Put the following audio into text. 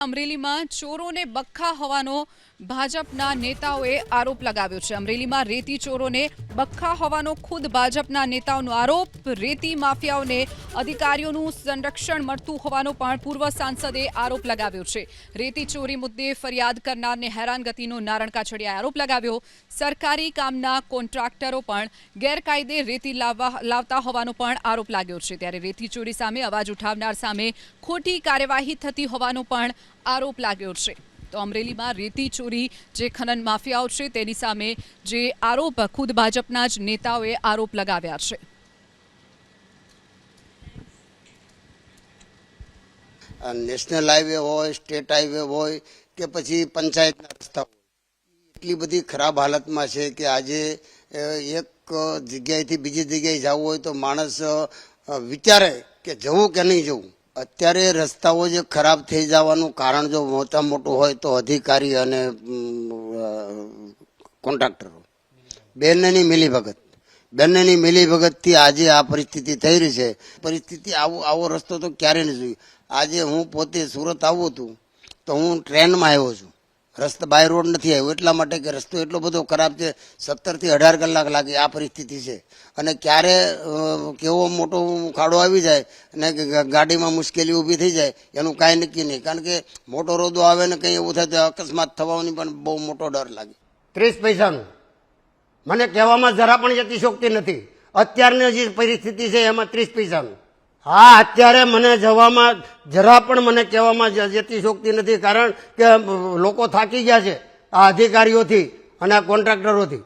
અમરેલીમાં ચોરોને બખ્ખા હોવાનો ભાજપના નેતાઓએ આરોપ લગાવ્યો છે. અમરેલીમાં રેતી ચોરોને બખ્ખા હોવાનો ખુદ ભાજપના નેતાઓનો આરોપ. રેતી માફિયાઓને અધિકારીઓનું સંરક્ષણ મળતું હોવાનો પણ પૂર્વ સાંસદે આરોપ લગાવ્યો છે. રેતી ચોરી મુદ્દે ફરિયાદ કરનારને હેરાનગતિનો નારણ કાછડિયાએ આરોપ લગાવ્યો. સરકારી કામના કોન્ટ્રાક્ટરો પણ ગેરકાયદે રેતી લાવવા, લાવતા હોવાનો પણ આરોપ લાગ્યો છે. ત્યારે રેતી ચોરી સામે અવાજ ઉઠાવનાર સામે ખોટી કાર્યવાહી થતી હોવાનો પણ આરોપ લાગ્યો છે. તો અમરેલીમાં રેતી ચોરી, જે ખનન માફિયાઓ છે તેની સામે જે આરોપ ખુદ ભાજપના જ નેતાઓએ આરોપ લગાવ્યા છે. નેશનલ હાઈવે હોય, સ્ટેટ હાઈવે હોય કે પછી પંચાયતના રસ્તા એટલી બધી ખરાબ હાલતમાં છે કે આજે એક જગ્યાએથી બીજી જગ્યાએ જવું હોય તો માણસ વિચારે કે જવું કે નહીં જવું. અત્યારે રસ્તાઓ જે ખરાબ થઈ જવાનું કારણ જો મોટા મોટું હોય તો અધિકારી અને કોન્ટ્રાક્ટરો. બંનેની મિલીભગત. બંનેની મિલીભગતથી આજે આ પરિસ્થિતિ થઈ રહી છે. પરિસ્થિતિ આવો આવો રસ્તો તો ક્યારે નહીં જોયું આજે હું પોતે સુરત આવું હતું, તો હું ટ્રેનમાં આવ્યો છું. રસ્તા બાય રોડ નથી આવ્યો. એટલા માટે કે રસ્તો એટલો બધો ખરાબ છે, સત્તરથી અઢાર કલાક લાગે આ પરિસ્થિતિ છે. અને ક્યારે કેવો મોટો ખાડો આવી જાય અને ગાડીમાં મુશ્કેલી ઊભી થઈ જાય, એનું કાંઈ નક્કી નહીં. કારણ કે મોટો રોદો આવે ને કંઈ એવું થાય તો અકસ્માત થવાની પણ બહુ મોટો ડર લાગે. ત્રીસ પૈસાનું. મને કહેવામાં જરા પણ જતી શોખતી નથી. અત્યારની જે પરિસ્થિતિ છે, એમાં ત્રીસ પૈસાનું. હા, અત્યારે મને જવામાં, જરા પણ મને કહેવામાં જતી શોખતી નથી, કારણ કે લોકો થાકી ગયા છે આ અધિકારીઓથી અને આ કોન્ટ્રાક્ટરોથી.